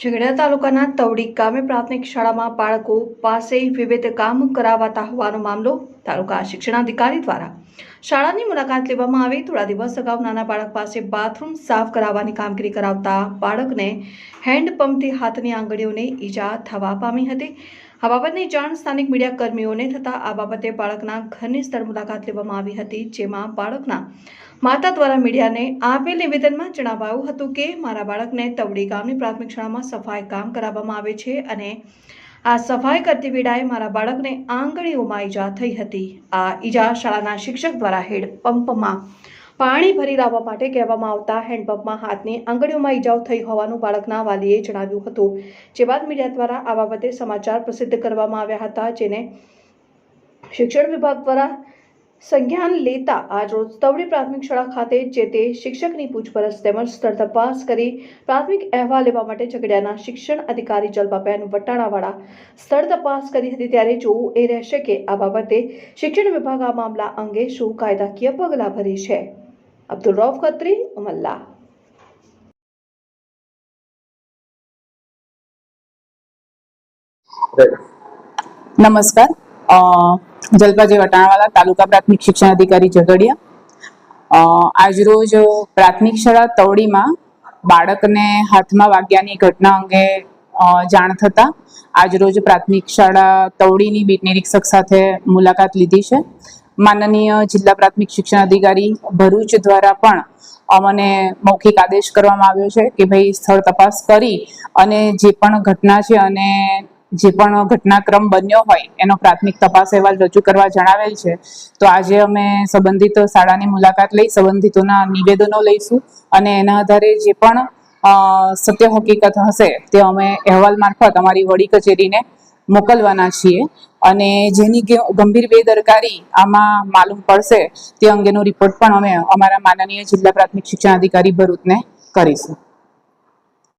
ઝઘડિયા તાલુકાના તવડી ગામે પ્રાથમિક શાળામાં બાળકો પાસે વિવિધ કામ કરાવાતા હોવાનો મામલો તાલુકા શિક્ષણાધિકારી દ્વારા શાળાની મુલાકાત લેવામાં આવી. થોડા દિવસ અગાઉ નાના બાળક પાસે બાથરૂમ સાફ કરાવવાની કામગીરી કરાવતા બાળકને હેન્ડપંપથી હાથની આંગળીઓને ઈજા થવા પામી હતી. આ બાબતની જાણ સ્થાનિક મીડિયા કર્મીઓને થતાં આ બાબતે બાળકના ઘરની સ્થળ મુલાકાત લેવામાં આવી હતી, જેમાં બાળકના માતા દ્વારા મીડિયાને આપેલ નિવેદનમાં જણાવાયું હતું કે, મારા બાળકને તવડી ગામની પ્રાથમિક શાળામાં સફાઈ કામ કરાવવામાં આવે છે અને આ સફાઈ કરતી વેળાએ મારા બાળકને આંગળીઓમાં ઈજા થઈ હતી. આ ઈજા શાળાના શિક્ષક દ્વારા હેડ પંપમાં પાણી ભરી લાવવા માટે કહેવામાં આવતા હેન્ડપંપમાં હાથની આંગળીઓમાં ઈજાઓ થઈ હોવાનું બાળકના વાલીએ જણાવ્યું હતું. જે બાદ મીડિયા દ્વારા આ બાબતે સમાચાર પ્રસિદ્ધ કરવામાં આવ્યા હતા, જેને શિક્ષણ વિભાગ દ્વારા સંજ્ઞાન લેતા આજરોજ તવડી પ્રાથમિક શાળા ખાતે જે તે શિક્ષકની પૂછપરછ તેમજ સ્થળ તપાસ કરી પ્રાથમિક અહેવાલ લેવા માટે ઝઘડિયાના શિક્ષણ અધિકારી જલપાબેન વટાણાવાળા સ્થળ તપાસ કરી હતી ત્યારે જોવું એ રહેશે કે આ બાબતે શિક્ષણ વિભાગ આ મામલા અંગે શું કાયદાકીય પગલાં ભરે છે. અબ્દુલ રૌફ ખત્રી ઉમલ્લા નમસ્કાર જલપાજી વટાણાવાલા તાલુકા પ્રાથમિક શિક્ષણ અધિકારી ઝઘડિયા આજરોજ પ્રાથમિક શાળા તવડીમાં બાળકને હાથમાં વાગ્યાની ઘટના અંગે જાણ થતા આજરોજ પ્રાથમિક શાળા તવડીની બીટ નિરીક્ષક સાથે મુલાકાત લીધી છે માનનીય જિલ્લા પ્રાથમિક શિક્ષણ અધિકારી ભરૂચ દ્વારા પણ અમને મૌખિક આદેશ કરવામાં આવ્યો છે કે ભાઈ સ્થળ તપાસ કરી અને જે પણ ઘટના છે અને જે પણ ઘટનાક્રમ બન્યો હોય એનો પ્રાથમિક તપાસ અહેવાલ રજૂ કરવા જણાવેલ છે. તો આજે અમે સંબંધિત શાળાની મુલાકાત લઈ સંબંધિતોના નિવેદનો લઈશું અને એના આધારે જે પણ સત્ય હકીકત હશે તે અમે અહેવાલ મારફત અમારી વડી કચેરીને મોકલવાના છીએ અને જેની ગંભીર બેદરકારી આમાં માલુમ પડશે તે અંગેનો રિપોર્ટ પણ અમે અમારા માનનીય જિલ્લા પ્રાથમિક શિક્ષણ અધિકારી ભરૂચને કરીશું.